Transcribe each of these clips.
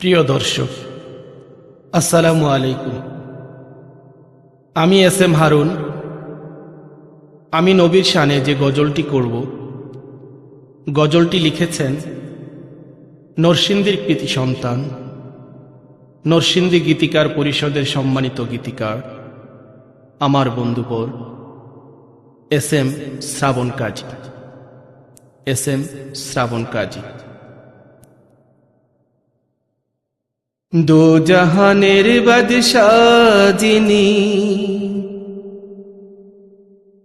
প্রিয় দর্শক, আসসালামু আলাইকুম। আমি এস এম হারুন। আমি নবীর শানে যে গজলটি করব, গজলটি লিখেছেন নরসিংদীর কৃতি সন্তান, নরসিংদী গীতিকার পরিষদের সম্মানিত গীতিকার, আমার বন্ধুবর, S M Shrabon Kazi. S M Shrabon Kazi. দো জাহানের বাদশাহ যিনি।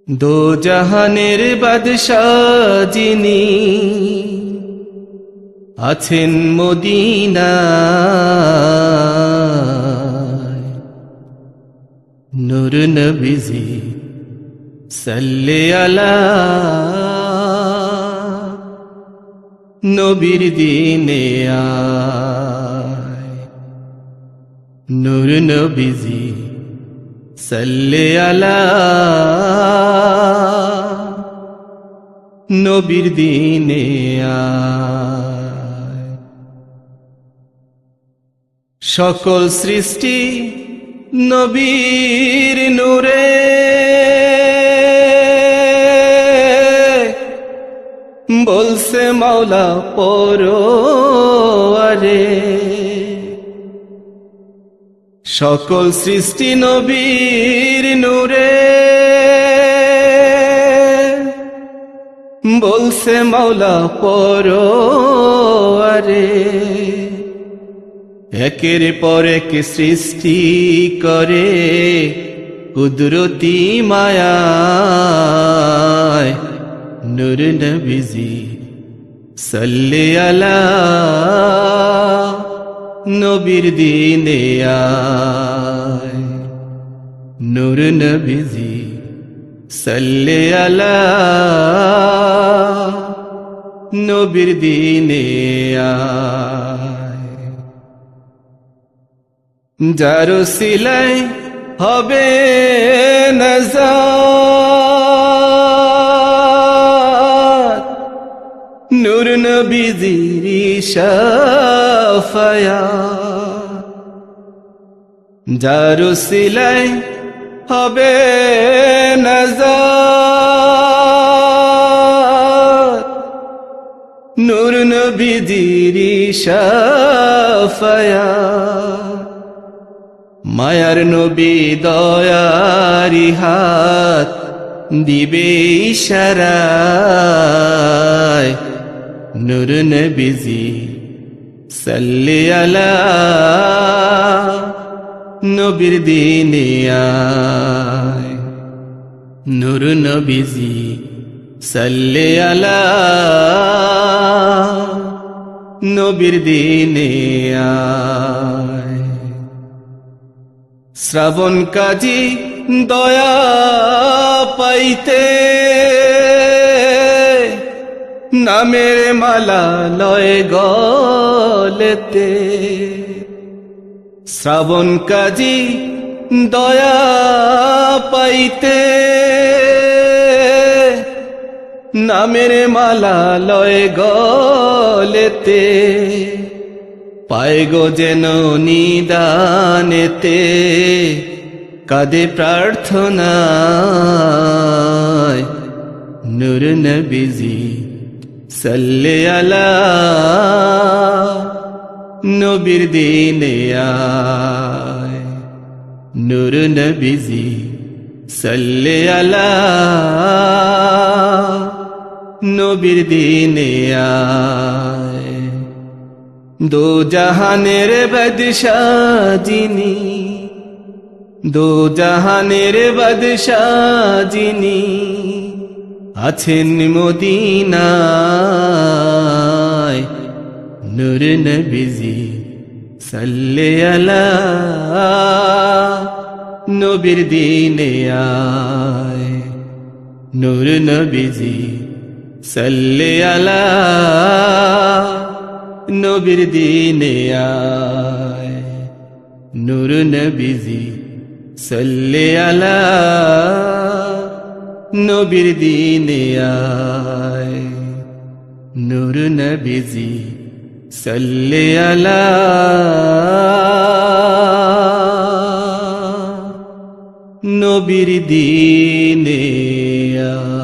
দো জাহানের বাদশাহ আছেন মদিনায়। নূর নবীজি সাল্লে আলা নবীর দিনে আয় নূর নবীজি সাল্লে আলা। নবীর দিনে সকল সৃষ্টি নবীর নূরে। বলছে মাওলা পরো সকল সৃষ্টি নবীর নূরে। বলছে মাওলা পরো আরে একের পর এক সৃষ্টি করে কুদরতি মায়ায়। নূর নবীজি সাল্লে আলা নবীর দিনে নূর নবীজি সাল্লে আলা। নবীর দিনে আয়। সিলাই হবে নজার নূর নবীজির শাফায়া যার সিলাই হবে নজার নূর নবীজির শাফায়া মায়ার নবী দয়ারি হাত দিবে ইশারায় নূর নবীজি, সাল্লি আলা নবীর দিনে আয়। নূর নবীজি, সাল্লি নবীর দিনে শ্রাবণ কাজী দয়া পাইতে নামের মালা লয় গলেতে। শ্রাবণ কাজী দয়া পাইতে। নামের মালা লয় গলেতে। পায় গো যেন নিদানেতে। কাদে প্রার্থনায় নূর নবীজি। সাল্লে আলা নবীর দিনে আয়। নূর নবীজি সাল্লে আলা নবীর দিনে দো জাহানের বাদশাহ দো জাহানের বাদশাহ আছেন মদিনায়। নূর নবীজি সাল্লে আলা নবীর দিনে আয়। নূর নবীজি সাল্লে আলা নবীর দিনে আয়। নূর নবীজি সাল্লে আলা নবীর দিনে আয়। নূর নবীজি সাল্লি আলা। নবীর দিনে আ